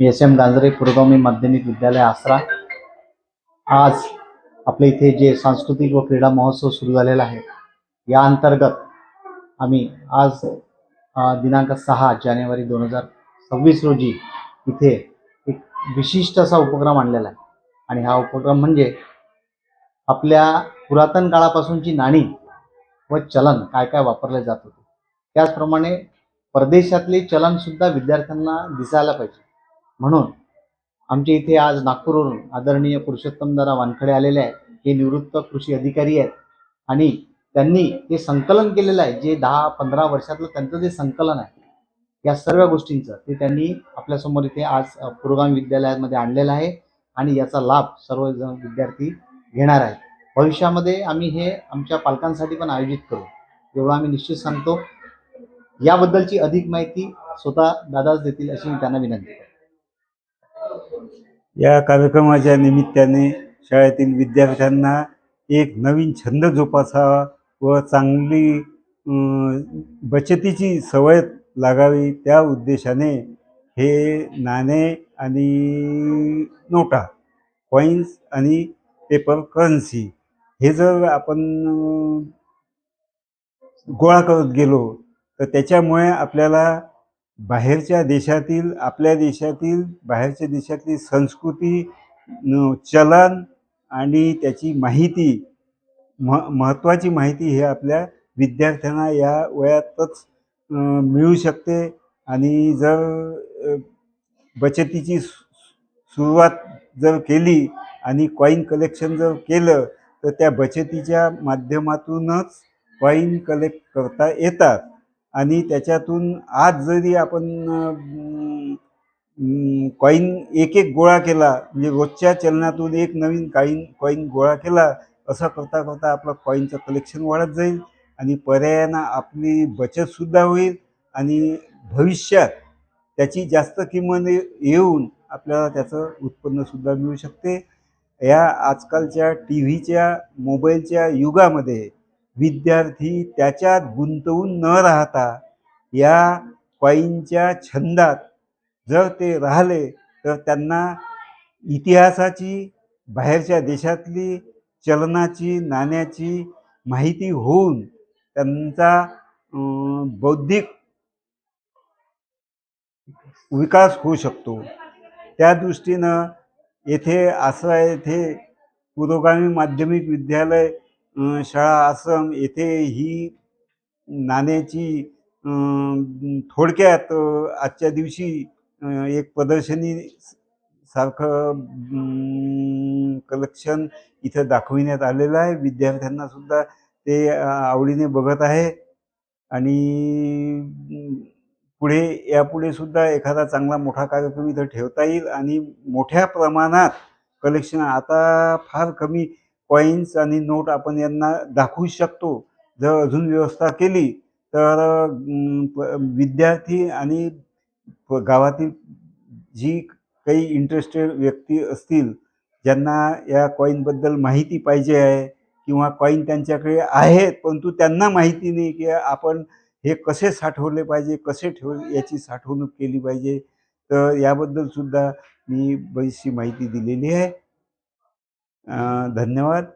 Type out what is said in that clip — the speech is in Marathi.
एस एम गांजरे पुरोगामी माध्यमिक विद्यालय आसरा. आज आपल्या इथे जे सांस्कृतिक व क्रीडा महोत्सव सुरू झालेला आहे या अंतर्गत आम्ही आज दिनांक सहा जानेवारी दोन हजार सव्वीस रोजी इथे एक विशिष्ट असा उपक्रम आणलेला आहे. आणि हा उपक्रम म्हणजे आपल्या पुरातन काळापासूनची नाणी व चलन काय काय वापरले जात होते. त्याचप्रमाणे परदेशातले चलनसुद्धा विद्यार्थ्यांना दिसायला पाहिजे. म्हणून आमच्या इथे आज नागपूरवरून आदरणीय पुरुषोत्तमदारा वानखडे आलेले आहेत. हे निवृत्त कृषी अधिकारी आहेत. आणि त्यांनी ते संकलन केलेलं आहे जे दहा पंधरा वर्षातलं त्यांचं जे संकलन आहे या सर्व गोष्टींचं ते त्यांनी आपल्यासमोर इथे आज पुरोगामी विद्यालयामध्ये आणलेलं आहे. आणि याचा लाभ सर्वजण विद्यार्थी घेणार आहेत. भविष्यामध्ये आम्ही हे आमच्या पालकांसाठी पण आयोजित करू. एवढं आम्ही निश्चित सांगतो. याबद्दलची अधिक माहिती स्वतः दादाच देतील अशी मी त्यांना विनंती करतो. या कार्यक्रमाच्या निमित्ताने शाळेतील विद्यार्थ्यांना एक नवीन छंद जोपासावा व चांगली बचतीची सवय लागावी त्या उद्देशाने हे नाणे आणि नोटा कॉईन्स आणि पेपर करन्सी हे जर आपण गोळा करत गेलो तर त्याच्यामुळे आपल्याला बाहेरच्या देशातील आपल्या देशातील बाहेरच्या देशातली संस्कृती चलन आणि त्याची माहिती म महत्त्वाची माहिती हे आपल्या विद्यार्थ्यांना या वयातच मिळू शकते. आणि जर बचतीची सु- सुरुवात जर केली आणि कॉईन कलेक्शन जर केलं तर त्या बचतीच्या माध्यमातूनच कॉईन कलेक्ट करता येतात. आणि त्याच्यातून आज जरी आपण कॉईन एक एक गोळा केला म्हणजे रोजच्या चलनातून एक नवीन काईन कॉईन गोळा केला असं करता करता आपलं कॉईनचं कलेक्शन वाढत जाईल आणि पर्यायानं आपली बचतसुद्धा होईल आणि भविष्यात त्याची जास्त किंमत येऊन आपल्याला त्याचं उत्पन्नसुद्धा मिळू शकते. या आजकालच्या टी व्हीच्या मोबाईलच्या युगामध्ये विद्यार्थी त्याच्यात गुंतवून न राहता या कॉईनच्या छंदात जर ते राहिले तर त्यांना इतिहासाची बाहेरच्या देशातली चलनाची नाण्याची माहिती होऊन त्यांचा बौद्धिक विकास होऊ शकतो. त्या दृष्टीनं येथे असं येथे पुरोगामी माध्यमिक विद्यालय शाळा आश्रम येथे ही नाण्याची थोडक्यात आजच्या दिवशी एक प्रदर्शनी सारखं कलेक्शन इथं दाखविण्यात आलेलं आहे. विद्यार्थ्यांना सुद्धा ते आवडीने बघत आहे. आणि पुढे यापुढे सुद्धा एखादा चांगला मोठा कार्यक्रम इथं ठेवता येईल. आणि मोठ्या प्रमाणात कलेक्शन आता फार कमी कॉईन्स आणि नोट आपण यांना दाखवू शकतो. जर अजून व्यवस्था केली तर प- विद्यार्थी आणि प- गावातील जी काही इंटरेस्टेड व्यक्ती असतील ज्यांना या कॉईनबद्दल माहिती पाहिजे आहे किंवा कॉईन त्यांच्याकडे आहेत परंतु त्यांना माहिती नाही की आपण हे कसे साठवले पाहिजे कसे ठेव याची साठवणूक केली पाहिजे तर याबद्दल सुद्धा मी बरीचशी माहिती दिलेली आहे. धन्यवाद.